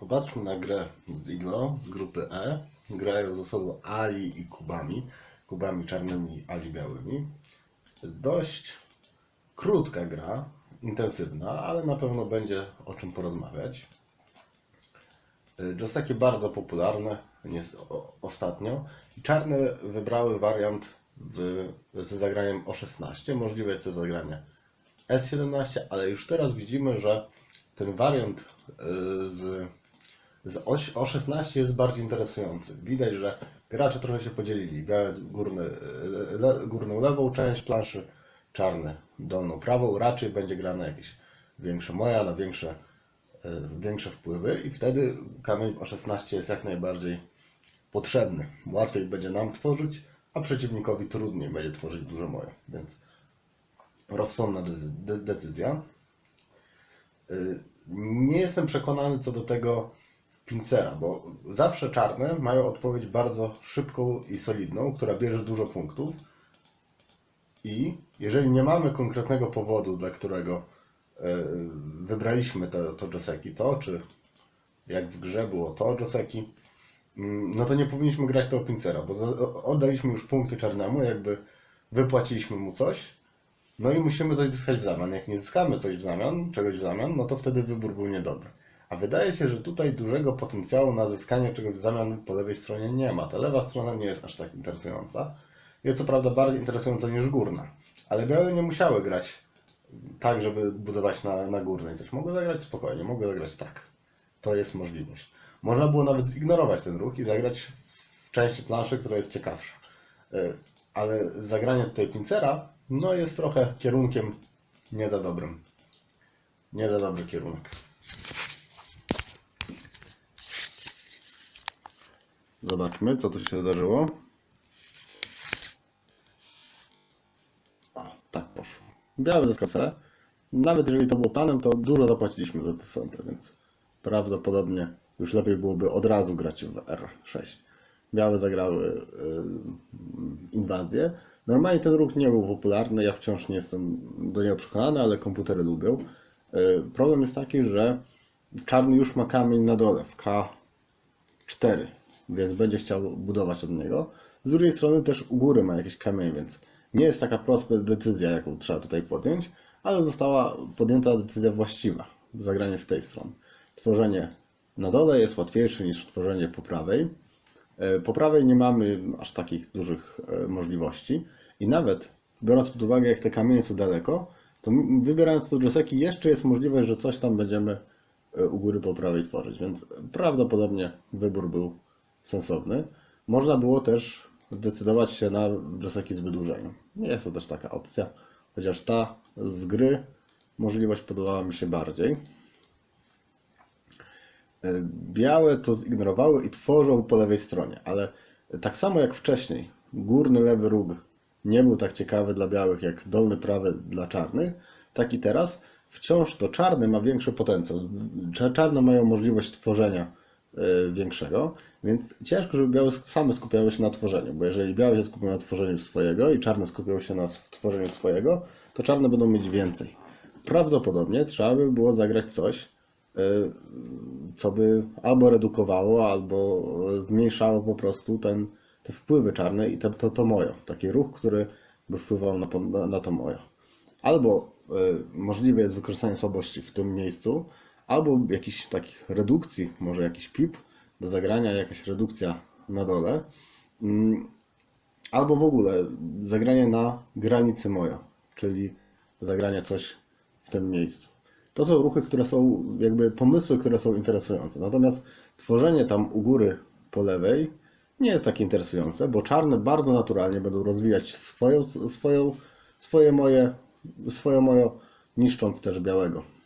Popatrzmy na grę z Iglo z grupy E. Grają ze sobą Ali i Kubami. Kubami czarnymi, Ali białymi. Dość krótka gra, intensywna, ale na pewno będzie o czym porozmawiać. Joseki bardzo popularne ostatnio. I czarne wybrały wariant w, ze zagraniem o 16. Możliwe jest to zagranie S17, ale już teraz widzimy, że ten wariant y, z, z o 16 jest bardziej interesujący. Widać, że gracze trochę się podzielili. Górny, y, le, górną lewą część planszy, czarny dolną prawą. Raczej będzie grane jakieś większe moja na większe, y, większe wpływy i wtedy kamień o 16 jest jak najbardziej potrzebny. Łatwiej będzie nam tworzyć, a przeciwnikowi trudniej będzie tworzyć duże moje. Więc rozsądna de- de- decyzja. Y, Nie jestem przekonany co do tego pincera, bo zawsze czarne mają odpowiedź bardzo szybką i solidną, która bierze dużo punktów. I jeżeli nie mamy konkretnego powodu, dla którego y, wybraliśmy to, to Joseki, to czy jak w grze było to Joseki, mm, no to nie powinniśmy grać tego pincera, bo oddaliśmy już punkty czarnemu, jakby wypłaciliśmy mu coś, no i musimy coś zyskać w zamian. Jak nie zyskamy coś w zamian, czegoś w zamian, no to wtedy wybór był niedobry. A wydaje się, że tutaj dużego potencjału na zyskanie czegoś w zamian po lewej stronie nie ma. Ta lewa strona nie jest aż tak interesująca. Jest co prawda bardziej interesująca niż górna. Ale białe nie musiały grać tak, żeby budować na, na górnej coś. Mogły zagrać spokojnie, mogły zagrać tak. To jest możliwość. Można było nawet zignorować ten ruch i zagrać w części planszy, która jest ciekawsza. Y, Ale zagranie tutaj pincera, no jest trochę kierunkiem nie za dobrym. Nie za dobry kierunek. Zobaczmy, co tu się zdarzyło. O, tak poszło. Biały zyskał. Nawet jeżeli to było planem, to dużo zapłaciliśmy za te centry, więc prawdopodobnie już lepiej byłoby od razu grać w R6. Białe zagrały y, inwazję. Normalnie ten ruch nie był popularny, ja wciąż nie jestem do niego przekonany, ale komputery lubią. Y, problem jest taki, że czarny już ma kamień na dole w K4, więc będzie chciał budować od niego. Z drugiej strony też u góry ma jakiś kamień, więc nie jest taka prosta decyzja, jaką trzeba tutaj podjąć, ale została podjęta decyzja właściwa. Zagranie z tej strony. Tworzenie na dole jest łatwiejsze niż tworzenie po prawej. E, Po prawej nie mamy aż takich dużych e, możliwości i nawet biorąc pod uwagę, jak te kamienie są daleko, to wybierając to Joseki jeszcze jest możliwość, że coś tam będziemy e, u góry po prawej tworzyć, więc prawdopodobnie wybór był sensowny. Można było też zdecydować się na Joseki z wydłużeniem. Jest to też taka opcja, chociaż ta z gry możliwość podobała mi się bardziej. E, Białe to zignorowały i tworzą po lewej stronie, ale tak samo jak wcześniej, górny lewy róg nie był tak ciekawy dla białych jak dolny prawy dla czarnych, tak i teraz wciąż to czarny ma większy potencjał. Cza- Czarne mają możliwość tworzenia większego, więc ciężko, żeby białe same skupiały się na tworzeniu, bo jeżeli białe się skupią na tworzeniu swojego i czarne skupią się na tworzeniu swojego, to czarne będą mieć więcej. Prawdopodobnie trzeba by było zagrać coś, e, co by albo redukowało, albo zmniejszało po prostu ten, te wpływy czarne i te, to, to mojo. Taki ruch, który by wpływał na, na, na to mojo. Albo y, możliwe jest wykorzystanie słabości w tym miejscu, albo jakichś takich redukcji, może jakiś pip do zagrania, jakaś redukcja na dole, mm, albo w ogóle zagranie na granicy mojo, czyli zagranie coś w tym miejscu. To są ruchy, które są jakby pomysły, które są interesujące. Natomiast tworzenie tam u góry po lewej nie jest takie interesujące, bo czarne bardzo naturalnie będą rozwijać swoją, swoją, swoje moje, swoje moje, niszcząc też białego.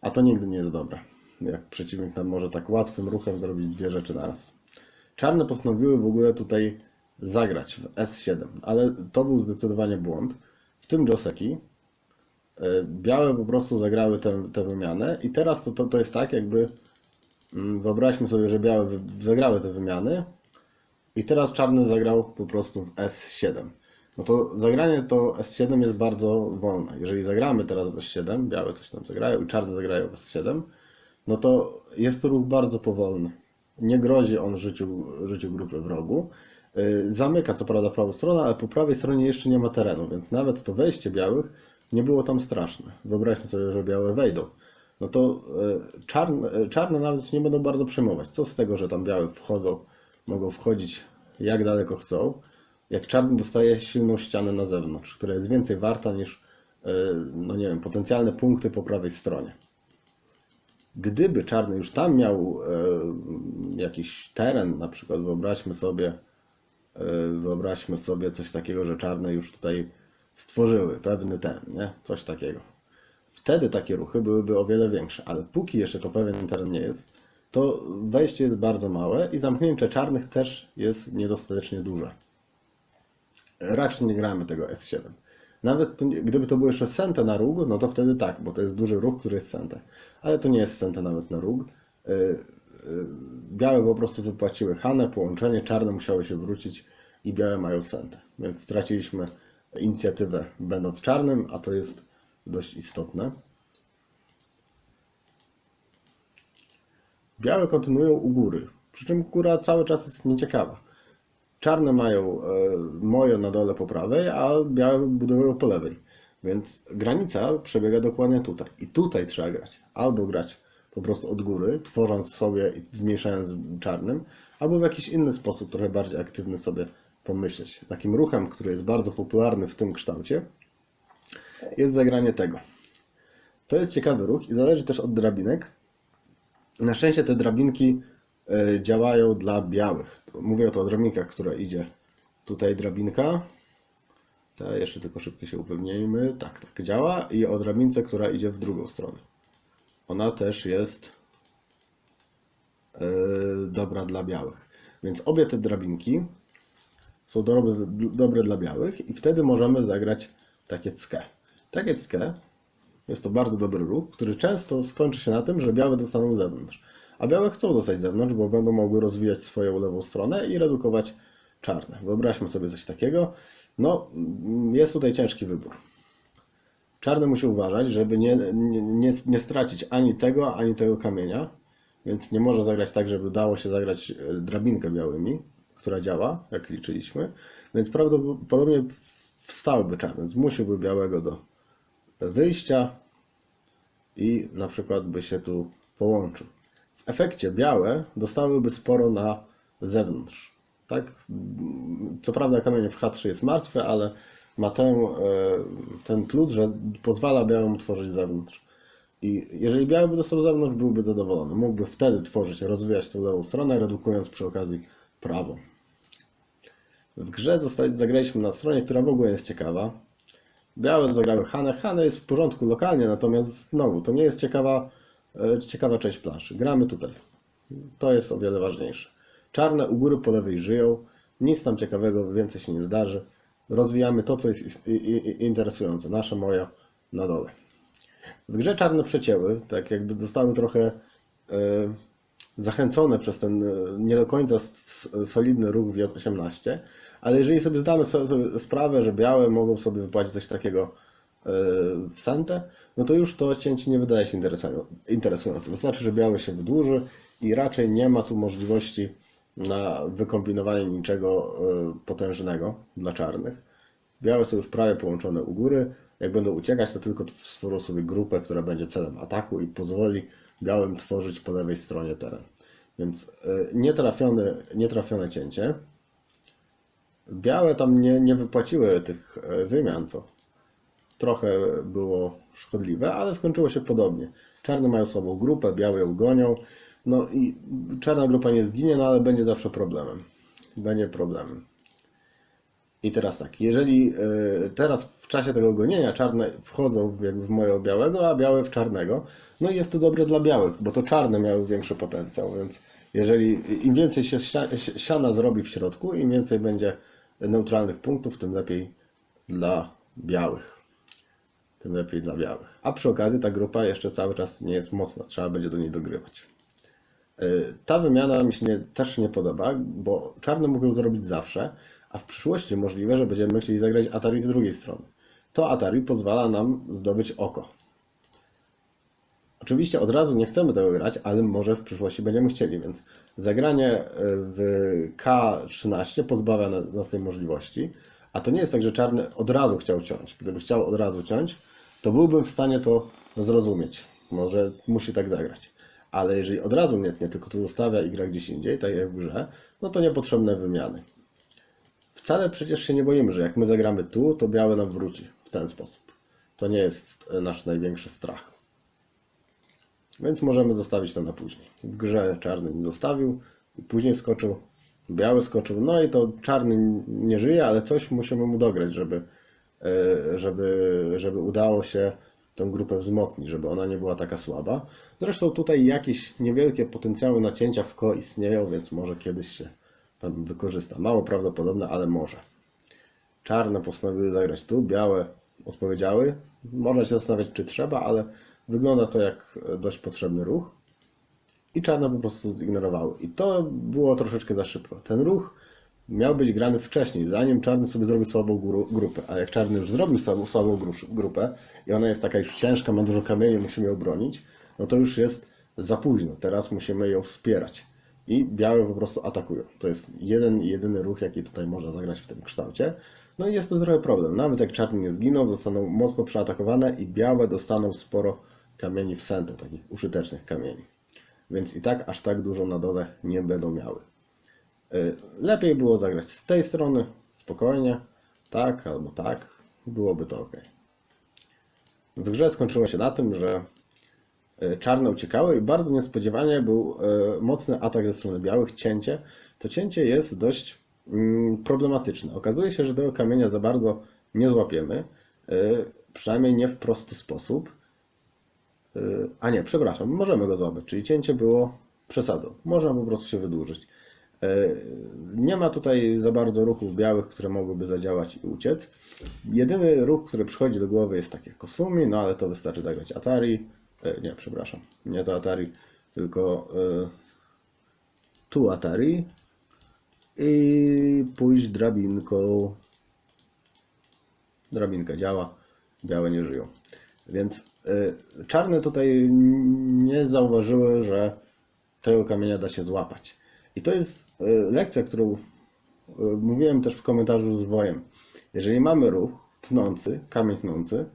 A to nigdy nie jest dobre. Jak przeciwnik nam może tak łatwym ruchem zrobić dwie rzeczy naraz. Czarne postanowiły w ogóle tutaj zagrać w S7, ale to był zdecydowanie błąd. W tym Joseki E, Białe po prostu zagrały tę, wymianę i teraz to, to, to jest tak, jakby mm, wyobraźmy sobie, że białe zagrały te wymiany i teraz czarny zagrał po prostu w S7. No to zagranie to S7 jest bardzo wolne. Jeżeli zagramy teraz w S7, białe coś tam zagrają i czarne zagrają w S7, no to jest to ruch bardzo powolny. Nie grozi on życiu, życiu grupy wrogu. Yy, Zamyka co prawda prawą stronę, ale po prawej stronie jeszcze nie ma terenu, więc nawet to wejście białych nie było tam straszne. Wyobraźmy sobie, że białe wejdą. No to yy, czarne, yy, czarne nawet nie będą bardzo przejmować. Co z tego, że tam białe wchodzą, mogą wchodzić jak daleko chcą, jak czarny dostaje silną ścianę na zewnątrz, która jest więcej warta niż yy, no nie wiem, potencjalne punkty po prawej stronie. Gdyby czarny już tam miał e, jakiś teren, na przykład wyobraźmy sobie, e, wyobraźmy sobie coś takiego, że czarne już tutaj stworzyły pewny teren, nie? Coś takiego. Wtedy takie ruchy byłyby o wiele większe, ale póki jeszcze to pewien teren nie jest, to wejście jest bardzo małe i zamknięcie czarnych też jest niedostatecznie duże. Raczej nie gramy tego S7. Nawet to, gdyby to było jeszcze sente na róg, no to wtedy tak, bo to jest duży ruch, który jest sente. Ale to nie jest sente nawet na róg. Y, y, Białe po prostu wypłaciły Hanę, połączenie, czarne musiały się wrócić i białe mają sente. Więc straciliśmy inicjatywę będąc czarnym, a to jest dość istotne. Białe kontynuują u góry, przy czym góra cały czas jest nieciekawa. Czarne mają e, moje na dole po prawej, a białe budują po lewej. Więc granica przebiega dokładnie tutaj. I tutaj trzeba grać. Albo grać po prostu od góry, tworząc sobie i zmniejszając czarnym, albo w jakiś inny sposób, trochę bardziej aktywny sobie pomyśleć. Takim ruchem, który jest bardzo popularny w tym kształcie, jest zagranie tego. To jest ciekawy ruch i zależy też od drabinek. Na szczęście te drabinki działają dla białych. Mówię o to o drabinkach, która idzie tutaj drabinka. Ta jeszcze tylko szybko się upewnijmy. Tak, tak działa. I o drabince, która idzie w drugą stronę. Ona też jest e, dobra dla białych. Więc obie te drabinki są dobre, dobre dla białych i wtedy możemy zagrać takie ckę. Takie ckę jest to bardzo dobry ruch, który często skończy się na tym, że białe dostaną zewnątrz. A białe chcą dostać zewnątrz, bo będą mogły rozwijać swoją lewą stronę i redukować czarne. Wyobraźmy sobie coś takiego. No, jest tutaj ciężki wybór. Czarny musi uważać, żeby nie, nie, nie, nie stracić ani tego, ani tego kamienia, więc nie może zagrać tak, żeby dało się zagrać e, drabinkę białymi, która działa, jak liczyliśmy, więc prawdopodobnie wstałby czarny, zmusiłby białego do wyjścia i na przykład by się tu połączył. Efekcie białe dostałyby sporo na zewnątrz. Tak? Co prawda kamienie w H3 jest martwe, ale ma ten, ten plus, że pozwala białym tworzyć zewnątrz. I jeżeli biały by dostał zewnątrz, byłby zadowolony. Mógłby wtedy tworzyć, rozwijać tę lewą stronę, redukując przy okazji prawą. W grze zosta- zagraliśmy na stronie, która w ogóle jest ciekawa. Białe zagrały Hanę. Hanę jest w porządku lokalnie, natomiast znowu to nie jest ciekawa, ciekawa część planszy. Gramy tutaj. To jest o wiele ważniejsze. Czarne u góry po lewej żyją. Nic tam ciekawego więcej się nie zdarzy. Rozwijamy to, co jest interesujące. Nasze, moje na dole. W grze czarne przecięły, tak jakby zostały trochę e, zachęcone przez ten e, nie do końca solidny ruch w 18 ale jeżeli sobie zdamy so- sobie sprawę, że białe mogą sobie wypłacić coś takiego e, w sentę, no to już to cięcie nie wydaje się interesują- interesujące. Wystarczy, że biały się wydłuży i raczej nie ma tu możliwości na wykombinowanie niczego e, potężnego dla czarnych. Białe są już prawie połączone u góry. Jak będą uciekać, to tylko stworzą sobie grupę, która będzie celem ataku i pozwoli białym tworzyć po lewej stronie teren. Więc e, nietrafione, nietrafione cięcie. Białe tam nie, nie wypłaciły tych e, wymian, co trochę było szkodliwe, ale skończyło się podobnie. Czarne mają słabą grupę, białe ją gonią. No i czarna grupa nie zginie, no ale będzie zawsze problemem. Będzie problemem. I teraz tak, jeżeli y, teraz w czasie tego gonienia czarne wchodzą jakby w moje białego, a białe w czarnego, no i jest to dobre dla białych, bo to czarne miały większy potencjał, więc jeżeli im więcej się sia- si- siana zrobi w środku, im więcej będzie neutralnych punktów, tym lepiej dla białych. Tym lepiej dla białych. A przy okazji ta grupa jeszcze cały czas nie jest mocna, trzeba będzie do niej dogrywać. Y, Ta wymiana mi się nie, też nie podoba, bo czarne mogą zrobić zawsze, a w przyszłości możliwe, że będziemy chcieli zagrać Atari z drugiej strony. To Atari pozwala nam zdobyć oko. Oczywiście od razu nie chcemy tego grać, ale może w przyszłości będziemy chcieli, więc zagranie e, w K13 pozbawia na- nas tej możliwości. A to nie jest tak, że czarny od razu chciał ciąć. Gdyby chciał od razu ciąć, to byłbym w stanie to zrozumieć. Może musi tak zagrać. Ale jeżeli od razu nie tnie, tylko to zostawia i gra gdzieś indziej, tak jak w grze, no to niepotrzebne wymiany. Wcale przecież się nie boimy, że jak my zagramy tu, to białe nam wróci w ten sposób. To nie jest nasz największy strach. Więc możemy zostawić to na później. W grze czarny nie zostawił, później skoczył, biały skoczył, no i to czarny nie żyje, ale coś musimy mu dograć, żeby, żeby, żeby udało się tę grupę wzmocnić, żeby ona nie była taka słaba. Zresztą tutaj jakieś niewielkie potencjały nacięcia w ko istnieją, więc może kiedyś się tam wykorzysta. Mało prawdopodobne, ale może. Czarne postanowiły zagrać tu, białe odpowiedziały. Można się zastanawiać, czy trzeba, ale wygląda to jak dość potrzebny ruch. I czarne po prostu zignorowały. I to było troszeczkę za szybko. Ten ruch miał być grany wcześniej, zanim czarny sobie zrobił słabą gru- grupę. A jak czarny już zrobił słabą, słabą grupę i ona jest taka już ciężka, ma dużo kamieni, musimy ją bronić, no to już jest za późno. Teraz musimy ją wspierać. I białe po prostu atakują. To jest jeden jedyny ruch, jaki tutaj można zagrać w tym kształcie. No i jest to trochę problem. Nawet jak czarny nie zginą, zostaną mocno przeatakowane i białe dostaną sporo kamieni w sento, takich użytecznych kamieni. Więc i tak aż tak dużo na dole nie będą miały. Y, Lepiej było zagrać z tej strony, spokojnie, tak albo tak, byłoby to ok. W grze skończyło się na tym, że y, czarne uciekały i bardzo niespodziewanie był y, mocny atak ze strony białych, cięcie. To cięcie jest dość mm, problematyczne. Okazuje się, że tego kamienia za bardzo nie złapiemy, przynajmniej nie w prosty sposób. A nie, przepraszam, możemy go złapać, czyli cięcie było przesadą. Można po prostu się wydłużyć. Nie ma tutaj za bardzo ruchów białych, które mogłyby zadziałać i uciec. Jedyny ruch, który przychodzi do głowy jest takie Kosumi, no ale to wystarczy zagrać Atari. Y, Nie, przepraszam, nie to Atari, tylko y, tu Atari i pójść drabinką. Drabinka działa, białe nie żyją. Więc y, czarne tutaj nie zauważyły, że tego kamienia da się złapać. I to jest y, lekcja, którą y, mówiłem też w komentarzu z wojem. Jeżeli mamy ruch tnący, kamień tnący,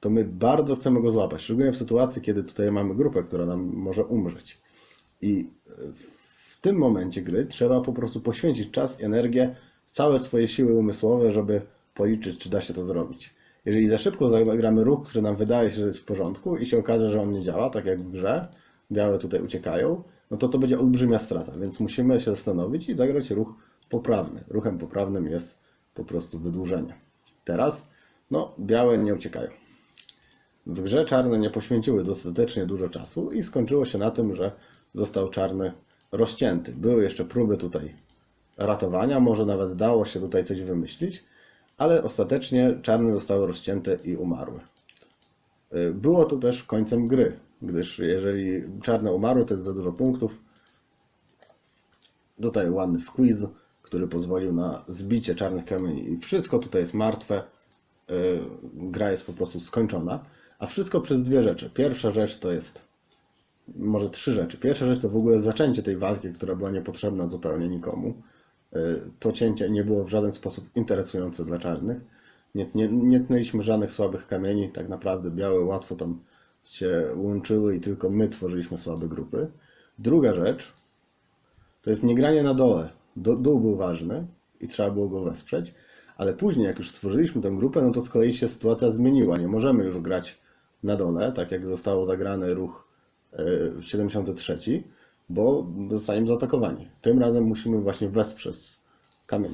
to my bardzo chcemy go złapać. Szczególnie w sytuacji, kiedy tutaj mamy grupę, która nam może umrzeć. I y, w tym momencie gry trzeba po prostu poświęcić czas i energię, całe swoje siły umysłowe, żeby policzyć, czy da się to zrobić. Jeżeli za szybko zagramy ruch, który nam wydaje się, że jest w porządku i się okaże, że on nie działa, tak jak w grze, białe tutaj uciekają, no to to będzie olbrzymia strata, więc musimy się zastanowić i zagrać ruch poprawny. Ruchem poprawnym jest po prostu wydłużenie. Teraz, no, białe nie uciekają. W grze czarne nie poświęciły dostatecznie dużo czasu i skończyło się na tym, że został czarny rozcięty. Były jeszcze próby tutaj ratowania, może nawet dało się tutaj coś wymyślić, ale ostatecznie czarne zostały rozcięte i umarły. Y, Było to też końcem gry, gdyż jeżeli czarne umarły, to jest za dużo punktów. Tutaj ładny squeeze, który pozwolił na zbicie czarnych kamieni i wszystko tutaj jest martwe. Y, Gra jest po prostu skończona, a wszystko przez dwie rzeczy. Pierwsza rzecz to jest może trzy rzeczy. Pierwsza rzecz to w ogóle zaczęcie tej walki, która była niepotrzebna zupełnie nikomu. Y, To cięcie nie było w żaden sposób interesujące dla czarnych. Nie, nie, nie tnęliśmy żadnych słabych kamieni, tak naprawdę białe łatwo tam się łączyły i tylko my tworzyliśmy słabe grupy. Druga rzecz to jest nie granie na dole. Do, dół był ważny i trzeba było go wesprzeć, ale później jak już stworzyliśmy tę grupę, no to z kolei się sytuacja zmieniła. Nie możemy już grać na dole, tak jak zostało zagrany ruch y, 73, bo zostaniemy zaatakowani. Tym razem musimy właśnie wesprzeć kamień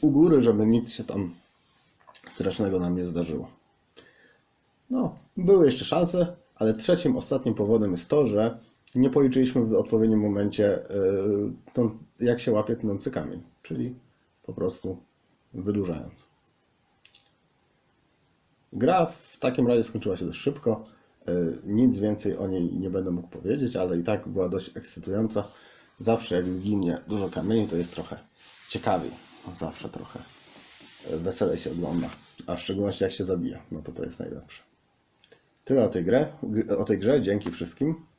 u góry, żeby nic się tam strasznego nam nie zdarzyło. No, były jeszcze szanse, ale trzecim, ostatnim powodem jest to, że nie policzyliśmy w odpowiednim momencie, tą, jak się łapie tnący kamień, czyli po prostu wydłużając. Gra w takim razie skończyła się dość szybko. Yy, Nic więcej o niej nie będę mógł powiedzieć, ale i tak była dość ekscytująca. Zawsze jak ginie dużo kamieni, to jest trochę ciekawiej. Zawsze trochę yy, weselej się ogląda. A w szczególności jak się zabija, no to to jest najlepsze. Tyle o tej, grze, o tej grze. Dzięki wszystkim.